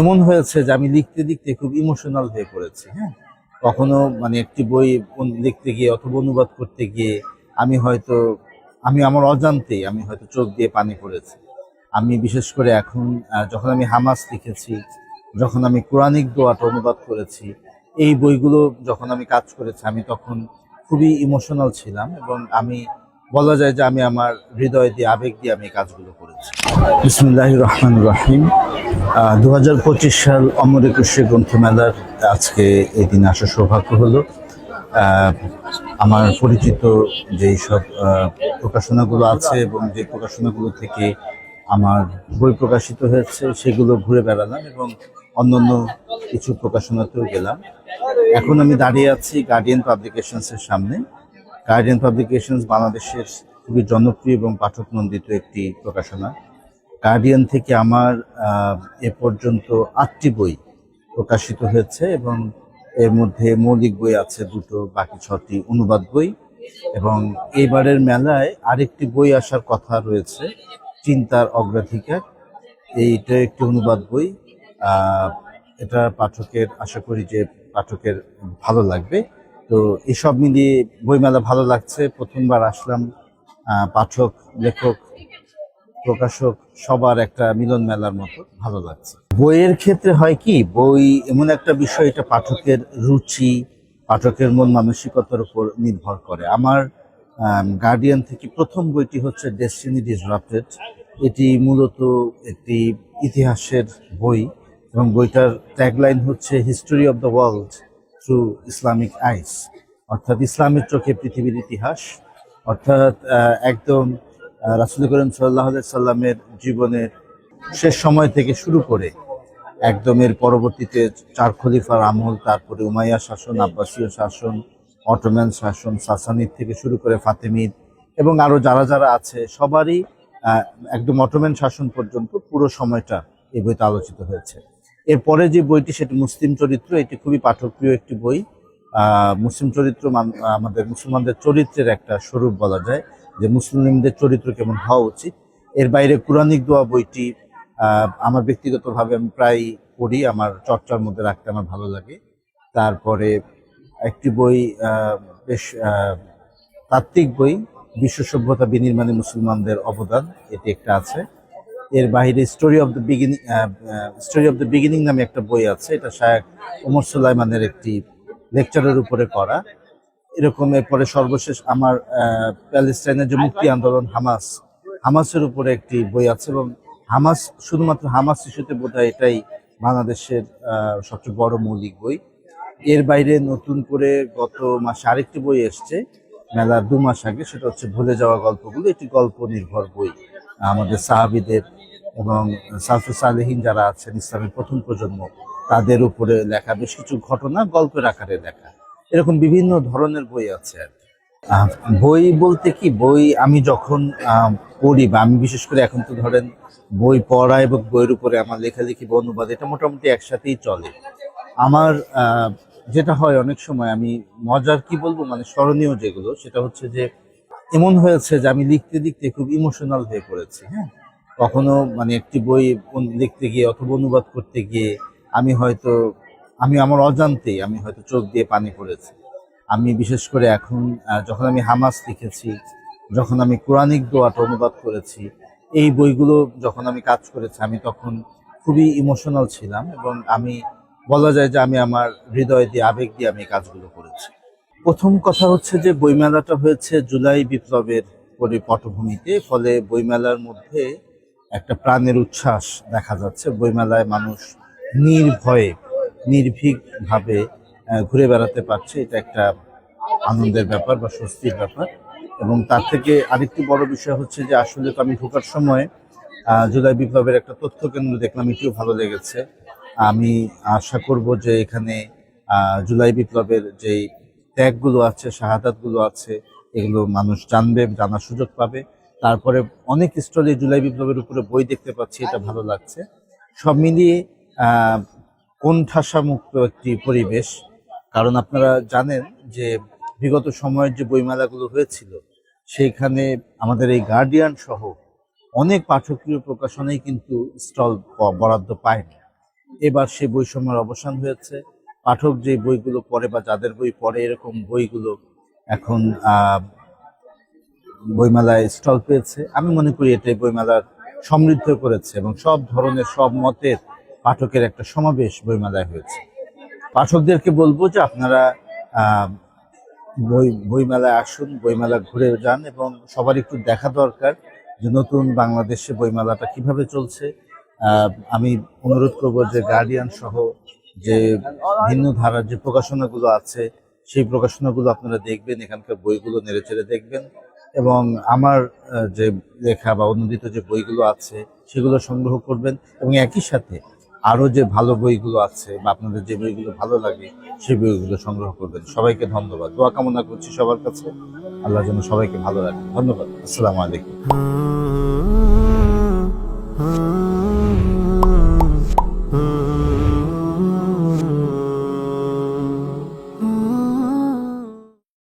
এমন হয়েছে যে আমি লিখতে লিখতে খুব ইমোশনাল হয়ে পড়েছি হ্যাঁ? কখনো মানে একটি বই লিখতে গিয়ে অথবা অনুবাদ করতে গিয়ে আমি হয়তো, আমি আমার অজান্তেই আমি হয়তো চোখ দিয়ে পানি পড়েছি। আমি বিশেষ করে এখন যখন আমি হামাস লিখেছি, যখন আমি কোরআনিক দোয়াটা অনুবাদ করেছি, এই বইগুলো যখন আমি কাজ করেছি, আমি তখন খুবই ইমোশনাল ছিলাম এবং আমি বলা যায় যে আমি আমার হৃদয় দিয়ে, আবেগ দিয়ে আমি কাজগুলো করেছি। বিসমুল্লাহ রহমান রাহিম। দু হাজার পঁচিশ সাল অমর একুশে গ্রন্থমেলার আজকে এই দিনে আসার সৌভাগ্য হলো। আমার পরিচিত যেই সব প্রকাশনাগুলো আছে এবং যে প্রকাশনাগুলো থেকে আমার বই প্রকাশিত হয়েছে, সেগুলো ঘুরে বেড়ালাম এবং অন্যান্য কিছু প্রকাশনাতেও গেলাম। এখন আমি দাঁড়িয়ে আছি গার্ডিয়ান পাবলিকেশনসের সামনে। গার্ডিয়ান পাবলিকেশনস বাংলাদেশের খুবই জনপ্রিয় এবং পাঠক নন্দিত একটি প্রকাশনা। গার্ডিয়ান থেকে আমার এ পর্যন্ত আটটি বই প্রকাশিত হয়েছে এবং এর মধ্যে মৌলিক বই আছে দুটো, বাকি ছটি অনুবাদ বই এবং এইবারের মেলায় আরেকটি বই আসার কথা রয়েছে, চিন্তার অগ্রাধিকার। এইটা একটি অনুবাদ বই। এটা পাঠকের, আশা করি যে পাঠকের ভালো লাগবে। তো এসব মিলিয়ে বইমেলা ভালো লাগছে। প্রথমবার আসলাম পাঠক, লেখক, প্রকাশক, সবার একটা মিলন মেলার মতো ভালো লাগছে। বইয়ের ক্ষেত্রে হয় কি, বই এমন একটা বিষয়, এটা পাঠকের রুচি, পাঠকের মন মানসিকতার উপর নির্ভর করে। আমার গার্ডিয়ান থেকে প্রথম বইটি হচ্ছে ডেস্টিনি ডিসরাপ্টেড এটি মূলত একটি ইতিহাসের বই এবং বইটার ট্যাগলাইন হচ্ছে history of the world through Islamic eyes অর্থাৎ ইসলামের চোখে পৃথিবীর ইতিহাস, অর্থাৎ একদম রাসুল করিম সাল্লাহ সাল্লামের জীবনের শেষ সময় থেকে শুরু করে একদম এর পরবর্তীতে চার খলিফার আমল, তারপরে উমাইয়া শাসন, আব্বাসীয় শাসন, অটোম্যান শাসন, সাসানিদ থেকে শুরু করে ফাতেমিদ এবং আরও যারা যারা আছে, সবারই একদম অটোম্যান শাসন পর্যন্ত পুরো সময়টা এই বইতে আলোচিত হয়েছে। এরপরে যে বইটি সেটি মুসলিম চরিত্র, এটি খুবই পাঠকপ্রিয় একটি বই। মুসলিম চরিত্র আমাদের মুসলমানদের চরিত্রের একটা স্বরূপ বলা যায়, যে মুসলিমদের চরিত্র কেমন হওয়া উচিত। এর বাইরে কোরআনিক দোয়া বইটি আমার ব্যক্তিগতভাবে আমি প্রায় পড়ি, আমার চর্চার মধ্যে রাখতে আমার ভালো লাগে। তারপরে একটি বই বেশ তাত্ত্বিক বই, বিশ্ব সভ্যতা বিনির্মাণে মুসলমানদের অবদান, এটি একটা আছে। এর বাইরে story of the beginning story of the beginning নামে একটা বই আছে। এটা শায়ক ওমর সুলাইমানের একটি লেকচারের উপরে করা। এরকম এরপরে সর্বশেষ আমার প্যালেস্টাইনের যে মুক্তি আন্দোলন, হামাস, হামাসের উপরে একটি বই আছে এবং হামাস শুধুমাত্র হামাস ইস্যুতে বোধ এটাই বাংলাদেশের সবচেয়ে বড় মৌলিক বই। এর বাইরে নতুন করে গত মাসে আরেকটি বই এসছে, মেলার দু মাস আগে, সেটা হচ্ছে ভুলে যাওয়া গল্পগুলো। একটি গল্প নির্ভর বই। আমাদের সাহাবিদের এবং সালফে সালেহীন যারা আছেন ইসলামের প্রথম প্রজন্ম, তাদের উপরে লেখা বেশ কিছু ঘটনা গল্পের আকারে লেখা। এরকম বিভিন্ন ধরনের বই আছে আর বই বলতে কি? বই আমি যখন পড়ি বা আমি বিশেষ করে এখন তো ধরেন বই পড়া এবং বইয়ের উপরে আমার লেখালেখি বা অনুবাদ এটা মোটামুটি একসাথেই চলে। আমার যেটা হয় অনেক সময় আমি মজার কি বলব? মানে স্মরণীয় যেগুলো, সেটা হচ্ছে যে এমন হয়েছে যে আমি লিখতে লিখতে খুব ইমোশনাল হয়ে পড়েছি হ্যাঁ? কখনো মানে একটি বই লিখতে গিয়ে অথবা অনুবাদ করতে গিয়ে আমি হয়তো, আমি আমার অজান্তেই আমি হয়তো চোখ দিয়ে পানি পড়েছি। আমি বিশেষ করে এখন যখন আমি হামাস লিখেছি, যখন আমি কোরআনিক দোয়াটা অনুবাদ করেছি, এই বইগুলো যখন আমি কাজ করেছি, আমি তখন খুবই ইমোশনাল ছিলাম এবং আমি বলা যায় যে আমি আমার হৃদয় দিয়ে, আবেগ দিয়ে আমি কাজগুলো করেছি। প্রথম কথা হচ্ছে যে বইমেলাটা হয়েছে জুলাই বিপ্লবের পরি পটভূমিতে, ফলে বইমেলার মধ্যে একটা প্রাণের উচ্ছ্বাস দেখা যাচ্ছে। বইমেলায় মানুষ নির্ভয়ে, নির্ভীকভাবে ঘুরে বেড়াতে পারছে। এটা একটা আনন্দের ব্যাপার বা স্বস্তির ব্যাপার। এবং তার থেকে আরেকটি বড় বিষয় হচ্ছে যে আসলে তো আমি ঢোকার সময় জুলাই বিপ্লবের একটা তথ্য কেন্দ্র দেখলাম, এটিও ভালো লেগেছে। আমি আশা করব যে এখানে জুলাই বিপ্লবের যেই ত্যাগগুলো আছে, শাহাদাতগুলো আছে, এগুলো মানুষ জানবে, জানার সুযোগ পাবে। তারপরে অনেক স্টলে জুলাই বিপ্লবের উপরে বই দেখতে পাচ্ছি, এটা ভালো লাগছে। সব মিলিয়ে আহ কোণঠাসা মুক্ত একটি পরিবেশ। কারণ আপনারা জানেন যে বিগত সময়ের যে বইমেলাগুলো হয়েছিল, সেইখানে আমাদের এই গার্ডিয়ান সহ অনেক পাঠকীয় প্রকাশনাই কিন্তু স্টল বরাদ্দ পায়নি। এবার সেই বৈষম্যের অবসান হয়েছে। পাঠক যে বইগুলো পড়ে বা যাদের বই পড়ে এরকম বইগুলো এখন বইমেলায় স্টল পেয়েছে। আমি মনে করি এটাই বইমেলার সমৃদ্ধ করেছে এবং সব ধরনের, সব মতের পাঠকের একটা সমাবেশ বইমেলায় হয়েছে। পাঠকদেরকে বলব যে আপনারা বই, বইমেলায় আসুন, বইমেলা ঘুরে যান এবং সবার একটু দেখা দরকার যে নতুন বাংলাদেশে বইমেলাটা কীভাবে চলছে। আমি অনুরোধ করব যে গার্ডিয়ান সহ যে ভিন্ন ধারার যে প্রকাশনাগুলো আছে, সেই প্রকাশনাগুলো আপনারা দেখবেন, এখানকার বইগুলো নেড়েচেড়ে দেখবেন। এবং আমার যে লেখা বা অনুদিত যে বইগুলো আছে, সেগুলো সংগ্রহ করবেন। এবং একই সাথে আরও যে ভালো বইগুলো আছে বা আপনাদের যে বইগুলো ভালো লাগে, সেই বইগুলো সংগ্রহ করবেন। সবাইকে ধন্যবাদ। দোয়া কামনা করছি সবার কাছে। আল্লাহ যেন সবাইকে ভালো রাখে। ধন্যবাদ। আসসালামু আলাইকুম.